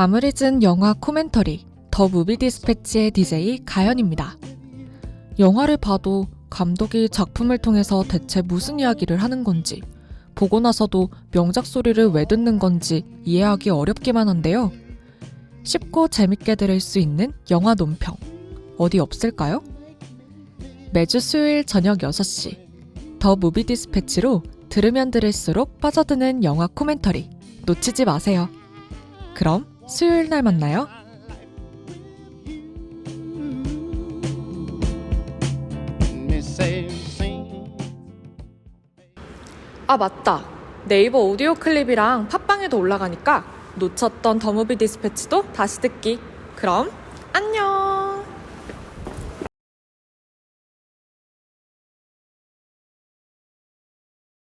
잠을 잊은 영화 코멘터리 더 무비 디스패치의 DJ 가연입니다. 영화를 봐도 감독이 작품을 통해서 대체 무슨 이야기를 하는 건지 보고 나서도 명작 소리를 왜 듣는 건지 이해하기 어렵기만 한데요. 쉽고 재밌게 들을 수 있는 영화 논평 어디 없을까요? 매주 수요일 저녁 6시 더 무비 디스패치로 들으면 들을수록 빠져드는 영화 코멘터리 놓치지 마세요. 그럼 수요일 날 만나요. 아 맞다. 네이버 오디오 클립이랑 팟빵에도 올라가니까 놓쳤던 더무비 디스패치도 다시 듣기. 그럼 안녕.